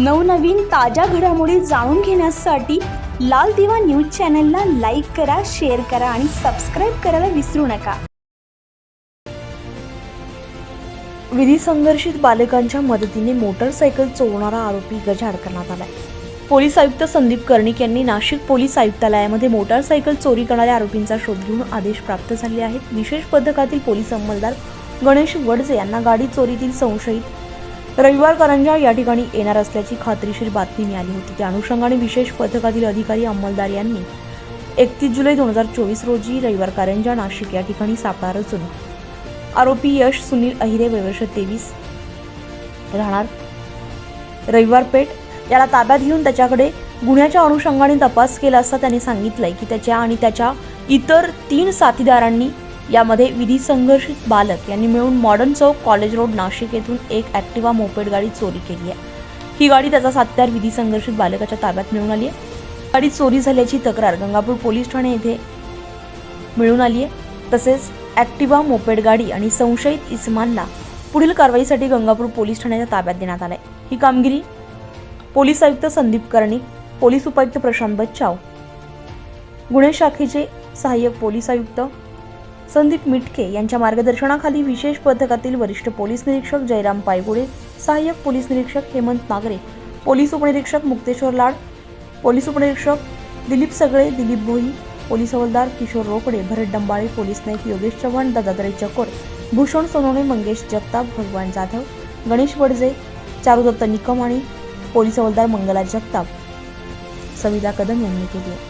नवनवीन ताज्या घडामोडी जाणून घेण्यासाठी लाल दिवा न्यूज चॅनलला लाईक करा शेअर करा आणि सबस्क्राईब करायला विसरू नका. विधी संघर्षित बालकांच्या मदतीने मोटरसायकल चोरणारा आरोपी गजाड करण्यात आलाय. पोलीस आयुक्त संदीप कर्णिक यांनी नाशिक पोलीस आयुक्तालयामध्ये मोटारसायकल चोरी करणाऱ्या आरोपींचा शोध घेऊन आदेश प्राप्त झाले आहेत. विशेष पथकातील पोलीस अंमलदार गणेश वडजे यांना गाडी चोरीतील संशयित रविवार करंजा या ठिकाणी येणार असल्याची खात्रीशीर बातमी मिळाली होती. त्या अनुषंगाने विशेष पथकातील अधिकारी अंमलदार यांनी एकतीस जुलै दोन हजार चोवीस रोजी रविवार कारंजा नाशिक या ठिकाणी सापळा रचून आरोपी यश सुनील अहिरे वयवर्ष तेवीस राहणार रविवार पेठ याला ताब्यात घेऊन त्याच्याकडे गुन्ह्याच्या अनुषंगाने तपास केला असता त्याने सांगितलंय की त्याच्या आणि त्याच्या इतर तीन साथीदारांनी यामध्ये विधी संघर्षित बालक यांनी मिळून modern chowk college road Nashik येथून एक ॲक्टिवा मोपेड गाडी चोरी केली आहे. ही गाडी त्याचा सात्यार विधी संघर्षित बालकाच्या ताब्यात मिळून आली आहे. गाडी चोरी झाल्याची तक्रार गंगापूर पोलीस ठाणे येथे मिळून आली आहे. तसेच ॲक्टिवा मोपेड गाडी आणि संशयित इस्मानला पुढील कारवाईसाठी गंगापूर पोलीस ठाण्याच्या ताब्यात देण्यात आलाय. ही कामगिरी पोलीस आयुक्त संदीप कर्णिक पोलीस उपायुक्त प्रशांत बच्चाव गुन्हे शाखेचे सहाय्यक पोलीस आयुक्त संदीप मिटके यांच्या मार्गदर्शनाखाली विशेष पथकातील वरिष्ठ पोलीस निरीक्षक जयराम पायगुडे सहाय्यक पोलीस निरीक्षक हेमंत नागरे पोलीस उपनिरीक्षक मुक्तेश्वर लाड पोलीस उपनिरीक्षक दिलीप सगळे दिलीप भोई पोलीस हवालदार किशोर रोकडे भरत डंबाळे पोलीस नाईक योगेश चव्हाण दत्तात्रय चकोर भूषण सोनवणे मंगेश जगताप भगवान जाधव गणेश वडजे चारुदत्त निकम आणि पोलीस हवालदार मंगला जगताप. सविता कदम यांनी केली